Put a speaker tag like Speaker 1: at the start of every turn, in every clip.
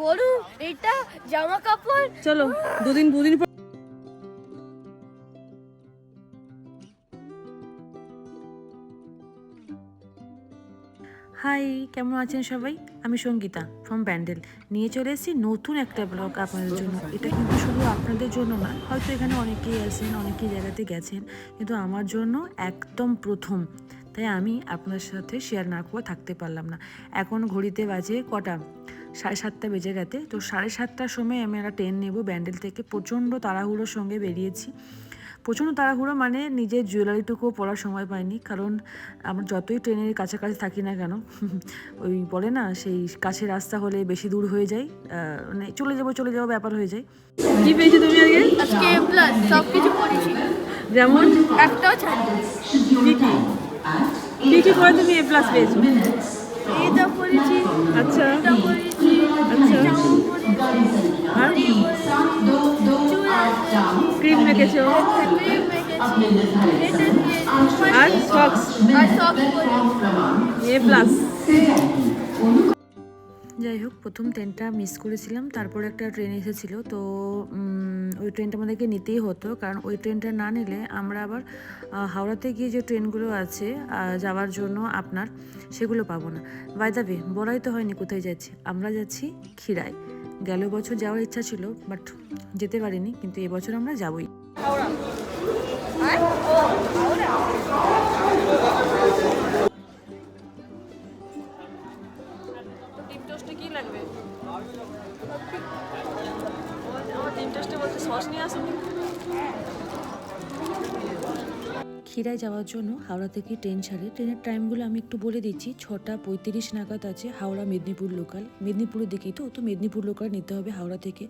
Speaker 1: গরু এটা জামা কাপড়
Speaker 2: চলো দুদিন দুদিন পর হাই কেমন আছেন সবাই? আমি সঙ্গীতা ফ্রম ব্যান্ডেল নিয়ে চলে এসেছি নতুন একটা ব্লগ আপনাদের জন্য। এটা কিন্তু শুধু আপনাদের জন্য না হয়তো এখানে অনেকেই আছেন অনেকেই জায়গাতে গেছেন কিন্তু আমার জন্য একদম প্রথম। তাই আমি আপনাদের সাথে শেয়ার না করে থাকতে পারলাম না। এখন ঘড়িতে বাজে কটা? সাড়ে সাতটা বেজে গেছে। তো সাড়ে সাতটার সময় আমি একটা ট্রেন নেব ব্যান্ডেল থেকে। প্রচণ্ড তাড়াহুড়োর সঙ্গে বেরিয়েছি। প্রচণ্ড তাড়াহুড়ো মানে নিজের জুয়েলারিটুকুও পড়ার সময় পাইনি। কারণ আমরা যতই ট্রেনের কাছাকাছি থাকি না কেন ওই বলে না সেই কাছে রাস্তা হলে বেশি দূর হয়ে যায়। মানে চলে যাব চলে যাব ব্যাপার হয়ে যায়। কি পেয়েছ তুমি আজকে?
Speaker 1: আজকে প্লাস সব কিছু পড়েছি।
Speaker 2: যেমন?
Speaker 1: একটাও ছাড়ি
Speaker 2: কি কি? কি কি করে তুমি এ প্লাস পেয়েছ?
Speaker 1: এটা পড়েছি
Speaker 2: আচ্ছা।
Speaker 1: এটা পড়েছি
Speaker 2: আচ্ছা।
Speaker 1: পড়েছি
Speaker 2: আর ক্রিম মেখেছো? আর সক্স
Speaker 1: আর সব
Speaker 2: এ প্লাস যাই হোক, প্রথম ট্রেনটা মিস করেছিলাম, তারপর একটা ট্রেন এসেছিল, তো ওই ট্রেনটা আমাদেরকে নিতেই হতো, কারণ ওই ট্রেনটা না নিলে আমরা আবার হাওড়াতে গিয়ে যে ট্রেনগুলো আছে যাওয়ার জন্য আপনার, সেগুলো পাবো না। বাইদাবে বলাই তো হয়নি কোথায় যাচ্ছি, আমরা যাচ্ছি ক্ষীরায় গেল বছর যাওয়ার ইচ্ছা ছিল বাট যেতে পারিনি, কিন্তু এবছর আমরা যাবই। কি লাগবে? আমার ইন্টারেস্টে বলতে সস নিয়ে আসুন? ক্ষীরায় যাওয়ার জন্য হাওড়া থেকে ট্রেন ছাড়ে। ট্রেনের টাইমগুলো আমি একটু বলে দিচ্ছি। ছটা পঁয়ত্রিশ নাগাদ আছে হাওড়া মেদিনীপুর লোকাল মেদিনীপুরের দিকেই তো তো মেদিনীপুর লোকাল নিতে হবে হাওড়া থেকে।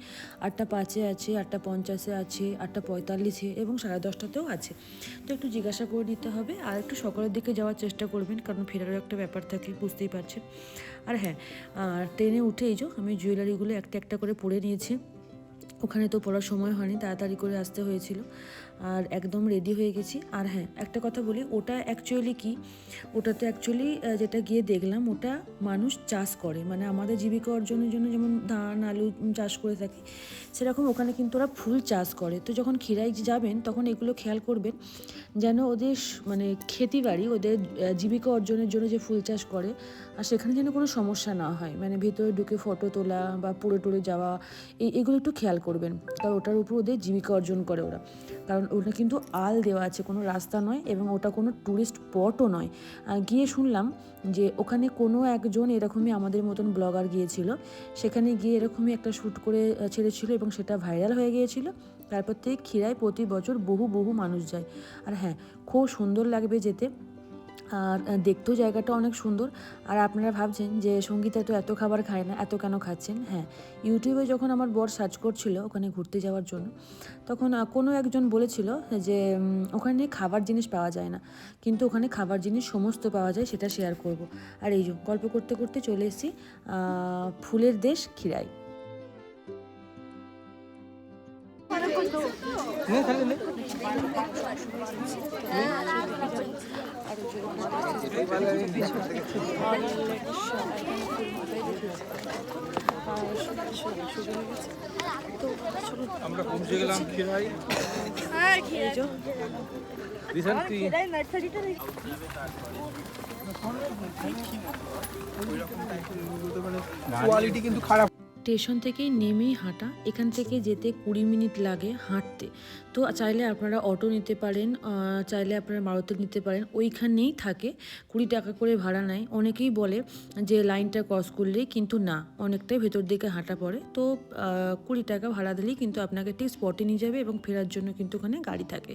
Speaker 2: আটটা পাঁচে আছে, আটটা পঞ্চাশে আছে, আটটা পঁয়তাল্লিশে এবং সাড়ে দশটাতেও আছে। তো একটু জিজ্ঞাসা করে নিতে হবে আর একটু সকালের দিকে যাওয়ার চেষ্টা করবেন কারণ ফেরারও একটা ব্যাপার থাকে, বুঝতেই পারছেন। আর হ্যাঁ আর ট্রেনে উঠে এই যে আমি জুয়েলারিগুলো একটা একটা করে পরে নিয়েছি। ওখানে তো পড়ার সময় হয়নি, তাড়াতাড়ি করে আসতে হয়েছিল। আর একদম রেডি হয়ে গেছি। আর হ্যাঁ একটা কথা বলি, ওটা অ্যাকচুয়ালি কি? ওটাতে অ্যাকচুয়ালি যেটা গিয়ে দেখলাম, ওটা মানুষ চাষ করে। মানে আমাদের জীবিকা অর্জনের জন্য যেমন ধান, আলু চাষ করে থাকি, সেরকম ওখানে কিন্তু ওরা ফুল চাষ করে। তো যখন ক্ষীরাই যাবেন, তখন এগুলো খেয়াল করবেন যেন ওদের মানে খেতি বাড়ি, ওদের জীবিকা অর্জনের জন্য যে ফুল চাষ করে, আর সেখানে যেন কোনো সমস্যা না হয়। মানে ভেতরে ঢুকে ফটো তোলা বা পড়ে টড়ে যাওয়া এগুলো একটু খেয়াল করবেন। কারণ ওটার উপর ওদের জীবিকা অর্জন করে ওরা। কারণ ওটা কিন্তু আল দেওয়া আছে, কোনো রাস্তা নয় এবং ওটা কোনো ট্যুরিস্ট স্পটও নয়। গিয়ে শুনলাম যে ওখানে কোনো একজন এরকমই আমাদের মতন ব্লগার গিয়েছিল। সেখানে গিয়ে এরকমই একটা শ্যুট করে ছেড়েছিল এবং সেটা ভাইরাল হয়ে গিয়েছিল। তারপর থেকে ক্ষীরায় প্রতি বছর বহু বহু মানুষ যায়। আর হ্যাঁ খুব সুন্দর লাগবে যেতে। আর দেখতেও জায়গাটা অনেক সুন্দর। আর আপনারা ভাবছেন যে সঙ্গীতা তো এত খাবার খায় না, এত কেন খাচ্ছেন? হ্যাঁ ইউটিউবে যখন আমার বর সার্চ করছিল ওখানে ঘুরতে যাওয়ার জন্য, তখন কোনো একজন বলেছিল যে ওখানে খাবার জিনিস পাওয়া যায় না। কিন্তু ওখানে খাবার জিনিস সমস্ত পাওয়া যায়, সেটা শেয়ার করব। আর এই গল্প করতে করতে চলে এসেছি ফুলের দেশ ক্ষীরাই
Speaker 3: আমরা পৌঁছে গেলাম ক্ষীরাই কোয়ালিটি কিন্তু খারাপ
Speaker 2: স্টেশন থেকে নেমেই হাঁটা। এখান থেকে যেতে কুড়ি মিনিট লাগে হাঁটতে। তো চাইলে আপনারা অটো নিতে পারেন চাইলে আপনারা মারুতি নিতে পারেন। ওইখানেই থাকে। কুড়ি টাকা করে ভাড়া নেয়। অনেকেই বলে যে লাইনটা ক্রস করলেই কিন্তু না, অনেকটাই ভেতর দিকে হাঁটা পড়ে। তো কুড়ি টাকা ভাড়া দিলেই কিন্তু আপনাকে ঠিক স্পটে নিয়ে যাবে এবং ফেরার জন্য কিন্তু ওখানে গাড়ি থাকে।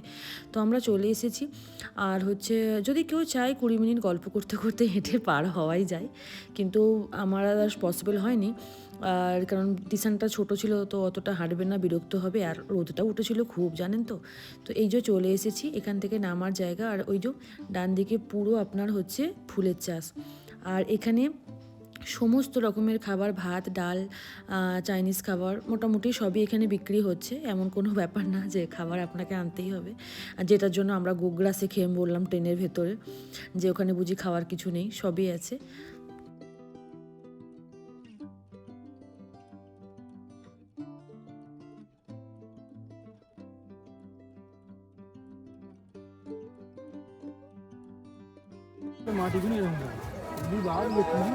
Speaker 2: তো আমরা চলে এসেছি। আর হচ্ছে, যদি কেউ চায় কুড়ি মিনিট গল্প করতে করতে হেঁটে পার হওয়াই যায়। কিন্তু আমার আর পসিবল হয়নি। আর কারণ টিউশনটা ছোট ছিল তো অতটা হাঁটবে না, বিরক্ত হবে আর রোদটা উঠেছিল খুব, জানেন তো? তো এই যে চলে এসেছি, এখান থেকে নামার জায়গা আর ওই যে ডান দিকে পুরো আপনার হচ্ছে ফুলের চাষ। আর এখানে সমস্ত রকমের খাবার, ভাত, ডাল চাইনিজ খাবার মোটামুটি সবই এখানে বিক্রি হচ্ছে, এমন কোনো ব্যাপার না যে খাবার আপনাকে আনতেই হবে। আর যেটার জন্য আমরা গোগ্রাসে খেয়ে বললাম ট্রেনের ভেতরে, যে ওখানে বুঝি খাওয়ার কিছু নেই, সবই আছে।
Speaker 3: মাটিগুলো এরকম থাকে। দুই বার তুলি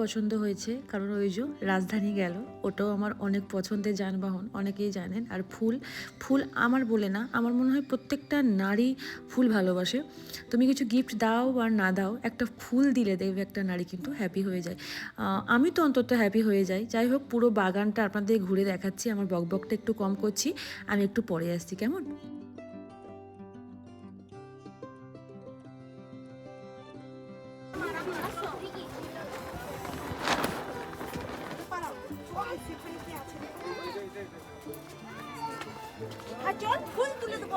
Speaker 2: পছন্দ হয়েছে, কারণ ওই যে রাজধানী গেল, ওটাও আমার অনেক পছন্দের যানবাহন, অনেকেই জানেন। আর ফুল ফুল আমার বলে না, আমার মনে হয় প্রত্যেকটা নারী ফুল ভালোবাসে। তুমি কিছু গিফট দাও আর না দাও, একটা ফুল দিলে দেখবে একটা নারী কিন্তু হ্যাপি হয়ে যায়। আমি তো অন্তত হ্যাপি হয়ে যাই। যাই হোক, পুরো বাগানটা আপনাদের ঘুরে দেখাচ্ছি, আমার বকবকটা একটু কম করছি, আমি একটু পরে আসছি, কেমন?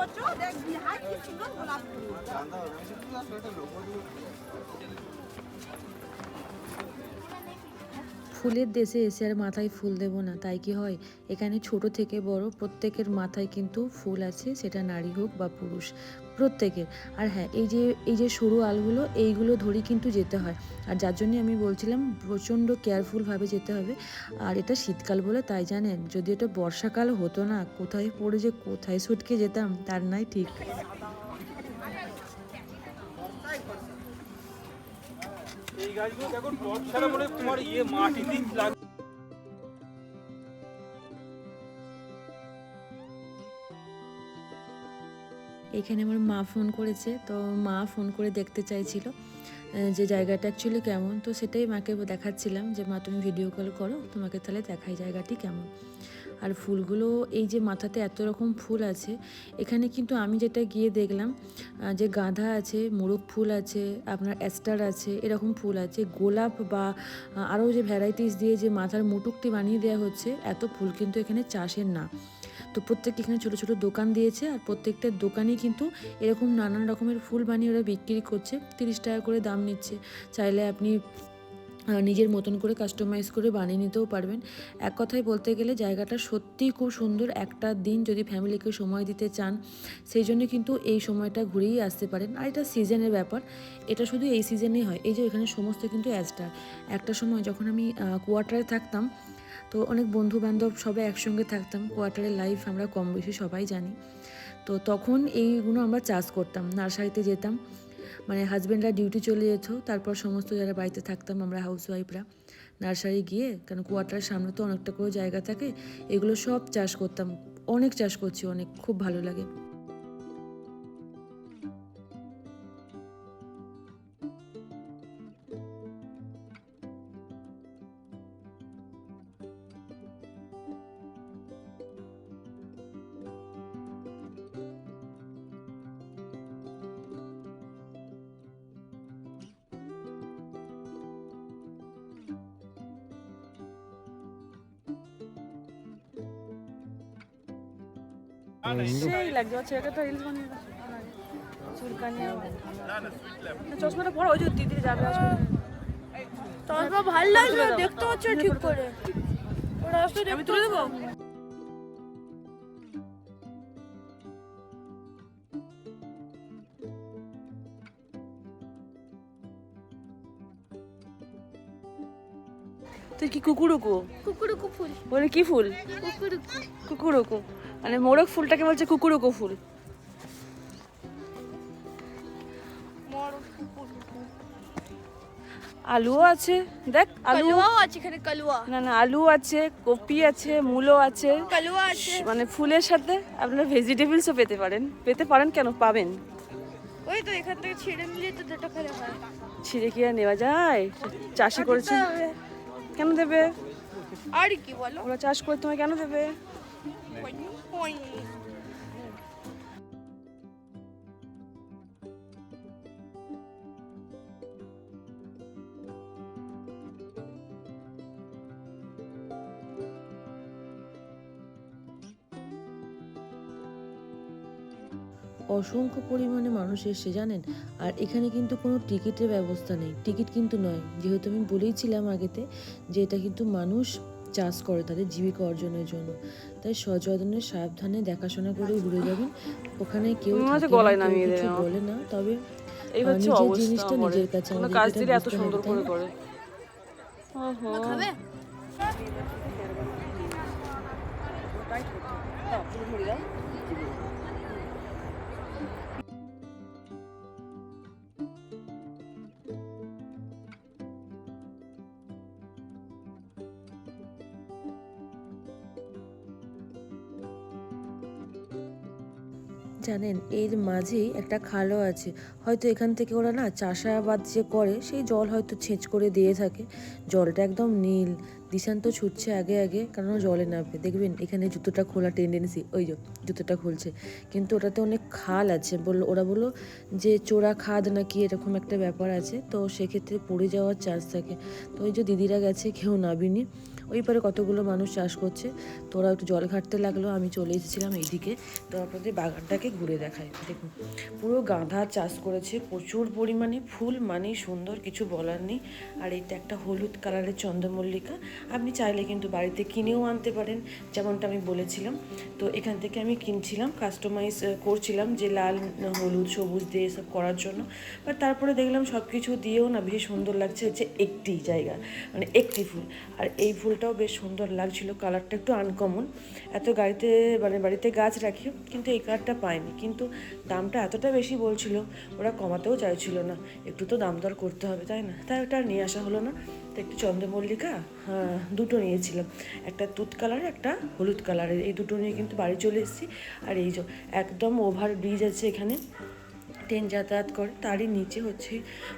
Speaker 4: চল দেখ বিহার কি সুন্দর গোলাপ ফুল
Speaker 2: ফুলের দেশে এসে আর মাথায় ফুল দেব না, তাই কি হয়? এখানে ছোট থেকে বড় প্রত্যেকের মাথায় কিন্তু ফুল আছে, সেটা নারী হোক বা পুরুষ, প্রত্যেকের। আর হ্যাঁ এই যে এই যে সরু আলগুলো, এইগুলো ধরেই কিন্তু যেতে হয়। আর যার জন্য আমি বলছিলাম, প্রচণ্ড কেয়ারফুলভাবে যেতে হবে। আর এটা শীতকাল বলে তাই জানেন, যদি এটা বর্ষাকাল হতো না, কোথায় পড়ে যে কোথায় ছুটকে যেতাম, তার নাই ঠিক।
Speaker 3: ইয়ে
Speaker 2: এখানে আমার মা ফোন করেছে, তো মা ফোন করে দেখতে চাইছিল যে জায়গাটা অ্যাকচুয়ালি কেমন। তো সেটাই মাকে দেখাচ্ছিলাম যে, মা, তুমি ভিডিও কল করো, তোমাকে তাহলে দেখাই জায়গাটি কেমন? আর ফুলগুলো এই যে মাথাতে এত রকম ফুল আছে, এখানে কিন্তু আমি যেটা গিয়ে দেখলাম যে গাঁদা আছে, মোরগ ফুল আছে, আপনার অ্যাস্টার আছে, এরকম ফুল আছে, গোলাপ বা আরও যে ভ্যারাইটিস দিয়ে যে মাথার মুটুকটি বানিয়ে দেওয়া হচ্ছে, এত ফুল কিন্তু এখানে চাষের না। তো প্রত্যেকটা এখানে ছোট ছোট দোকান দিয়েছে আর প্রত্যেকটা দোকানেই কিন্তু এরকম নানান রকমের ফুল বানিয়ে ওরা বিক্রি করছে, তিরিশ টাকা করে দাম নিচ্ছে। চাইলে আপনি নিজের মতন করে কাস্টমাইজ করে বানিয়ে নিতেও পারবেন। এক কথায় বলতে গেলে জায়গাটা সত্যিই খুব সুন্দর। একটা দিন যদি ফ্যামিলিকে সময় দিতে চান, সেই জন্য কিন্তু এই সময়টা ঘুরেই আসতে পারেন। আর এটা সিজনের ব্যাপার। এটা শুধু এই সিজনেই হয়। এই যে এখানে সমস্ত কিন্তু অ্যাস্টার একটা সময় যখন আমি কোয়ার্টারে থাকতাম, তো অনেক বন্ধু বান্ধব সবাই একসঙ্গে থাকতাম। কোয়ার্টারের লাইফ আমরা কম বেশি সবাই জানি। তো তখন এইগুলো আমরা চাষ করতাম। নার্সারিতে যেতাম। মানে হাজব্যান্ডরা ডিউটি চলে যেত, তারপর সমস্ত যারা বাড়িতে থাকতাম, আমরা হাউস ওয়াইফরা নার্সারি গিয়ে, কারণ কোয়ার্টারের সামনে তো অনেকটা করে জায়গা থাকে, এগুলো সব চাষ করতাম। অনেক চাষ করছি, অনেক, খুব ভালো লাগে।
Speaker 5: সেই লাগছে আমার ছেলেটা একটা রিলস বানিয়ে চুলকানি চশমাটা পড়ো ওই যে দিদি যাবে আসবে
Speaker 4: চশমা ভালো লাগছে দেখতে হচ্ছে ঠিক করে। ওরা আসলে
Speaker 5: আমি তুলে দেবো? তুই কি কুকুরুকু?
Speaker 4: কুকুরুকু ফুল।
Speaker 5: বলে কি ফুল?
Speaker 4: কুকুরুকু।
Speaker 5: কুকুরুকু। মানে মোরগ ফুলটাকে বলছে কুকুরুকু ফুল। আলুও আছে দেখ আলু
Speaker 4: আছে এখানে কালুয়া।
Speaker 5: না না আলু আছে কপি আছে মূলো আছে।
Speaker 4: কালুয়া আছে।
Speaker 5: মানে ফুলের সাথে আপনারা ভেজিটেবলসও পেতে পারেন। পেতে পারেন কেন? পাবেন।
Speaker 4: ওই তো এখান থেকে ছিঁড়ে নিলে তো দুটো করে হয়।
Speaker 5: ছিঁড়ে কি আর নেওয়া যায়? চাষি করেছে কেন দেবে?
Speaker 4: আর কি বলো?
Speaker 5: ওরা চাষ করে তোমায় কেন দেবে?
Speaker 2: অসংখ্য পরিমাণে মানুষ এসে জানেন? আর এখানে কিন্তু কোনো টিকিটের ব্যবস্থা নেই। টিকিট কিন্তু নয়। যেহেতু আমি বলেইছিলাম আগেতে যে এটা কিন্তু মানুষ চাষ করে তাদের জীবিকা অর্জনের জন্য। তাই সযত্নে সাবধানে দেখাশোনা করে ঘুরে যাবেন। ওখানে কেউ
Speaker 5: মনে গলায় নামিয়ে
Speaker 2: কিছু বলে না। তবে
Speaker 5: এই হচ্ছে
Speaker 2: নিজের
Speaker 5: অবস্থা
Speaker 2: জিনিসটা নিজের কাছে
Speaker 5: কোনো
Speaker 2: আমাদেরকে
Speaker 5: কাজ দিলে এত সুন্দর করে করে। ওহো।
Speaker 4: খাবে?
Speaker 2: জানেন, এর মাঝেই একটা খালও আছে। হয়তো এখান থেকে ওরা না চাষাবাদ যে করে, সেই জল হয়তো ছেঁচ করে দিয়ে থাকে। জলটা একদম নীল। দিশান্ত ছুটছে আগে আগে কারণ জলে নামবে। দেখবেন, এখানে জুতোটা খোলা টেন্ডেন্সি ওই যে জুতোটা খুলছে। কিন্তু ওটাতে অনেক খাল আছে। বলল ওরা বলল যে চোরা খাদ নাকি এরকম একটা ব্যাপার আছে। তো সেক্ষেত্রে পড়ে যাওয়ার চান্স থাকে। তো ওই যে দিদিরা গেছে, কেউ নাবিনি ওই পারে কতগুলো মানুষ চাষ করছে। তো ওরা একটু জল ঘাটতে লাগল, আমি চলে এসেছিলাম এইদিকে। তো আপনাদের বাগানটাকে ঘুরে দেখায় দেখুন, পুরো গাঁদা চাষ করেছে, প্রচুর পরিমাণে ফুল মানেই সুন্দর, কিছু বলার নেই। আর এটা একটা হলুদ কালারের চন্দ্রমল্লিকা। আপনি চাইলে কিন্তু বাড়িতে কিনেও আনতে পারেন, যেমনটা আমি বলেছিলাম। তো এখান থেকে আমি কিনছিলাম কাস্টমাইজ করছিলাম যে লাল, হলুদ, সবুজ দিয়ে এসব করার জন্য। বাট তারপরে দেখলাম সব কিছু দিয়েও না বেশ সুন্দর লাগছে, হচ্ছে একটি জায়গা মানে একটি ফুল। আর এই ফুলটাও বেশ সুন্দর লাগছিল কালারটা একটু আনকমন এত গাড়িতে মানে বাড়িতে গাছ রাখি, কিন্তু এই কালারটা পাইনি। কিন্তু দামটা এতটা বেশি বলছিল, ওরা কমাতেও চাইছিল না। একটু তো দাম দর করতে হবে, তাই না? তাই ওটা নিয়ে আসা হলো না। তো একটু চন্দ্রমল্লিকা হ্যাঁ দুটো নিয়েছিলাম। একটা তুত কালার একটা হলুদ কালারের এই দুটো নিয়ে কিন্তু বাড়ি চলে এসেছি। আর এই যে, একদম ওভার ব্রিজ আছে এখানে। ট্রেন যাতায়াত করে। তারই নিচে হচ্ছে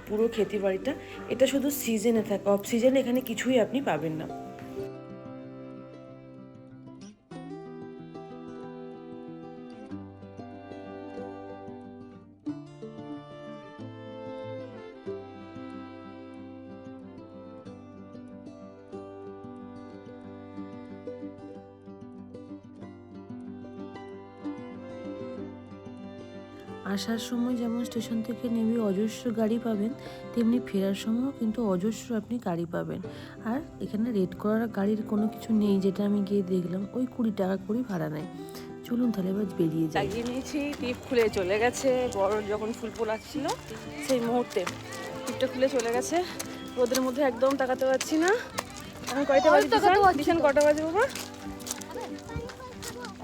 Speaker 2: পুরো খেতি বাড়িটা এটা শুধু সিজনে থাকে। অফ সিজনে এখানে কিছুই আপনি পাবেন না। আসার সময় যেমন স্টেশন থেকে নেমে অজস্র গাড়ি পাবেন তেমনি ফেরার সময়ও কিন্তু অজস্র আপনি গাড়ি পাবেন। আর এখানে রেড করার গাড়ির কোনো কিছু নেই যেটা আমি গিয়ে দেখলাম ওই কুড়ি টাকা করে ভাড়া নেয়। চলুন তাহলে এবার বেরিয়ে যাই।
Speaker 5: লাগিয়ে নিয়েছি টিপ খুলে চলে গেছে বড় যখন ফুল পোলাচ্ছিল সেই মুহূর্তে টিপটা খুলে চলে গেছে। রোদের মধ্যে একদম তাকাতে পারছি না। এখন কয়টা বাজে দিশান? কটা বাজে বাবা?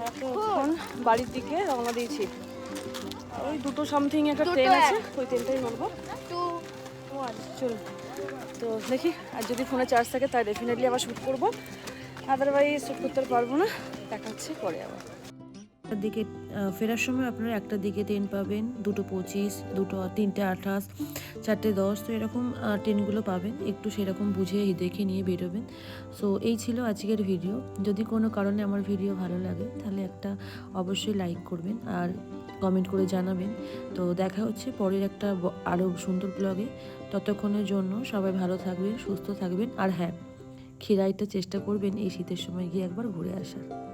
Speaker 5: এখন বাড়ির দিকে রওনা দিয়েছি। ওই দুটো সামথিং একটা ট্রেন আছে ওই ট্রেনটাই
Speaker 4: বলব
Speaker 5: চল। তো দেখি আর যদি ফোনে চার্জ থাকে তাই ডেফিনেটলি আবার শ্যুট করব। আদারওয়াইজ শ্যুট করতে পারব না। দেখাচ্ছি পরে আবার।
Speaker 2: দিকে ফেরার সময় আপনারা একটার দিকে ট্রেন পাবেন, দুটো পঁচিশ, দুটো তিনটে আঠাশ, চারটে দশ, তো এরকম ট্রেনগুলো পাবেন। একটু সেরকম বুঝে দেখে নিয়ে বেরোবেন। সো এই ছিল আজকের ভিডিও যদি কোনো কারণে আমার ভিডিও ভালো লাগে, তাহলে একটা অবশ্যই লাইক করবেন আর কমেন্ট করে জানাবেন। তো দেখা হচ্ছে পরের একটা আরও সুন্দর ব্লগে ততক্ষণের জন্য সবাই ভালো থাকবেন, সুস্থ থাকবেন। আর হ্যাঁ খিরাইটা চেষ্টা করবেন এই শীতের সময় গিয়ে একবার ঘুরে আসার।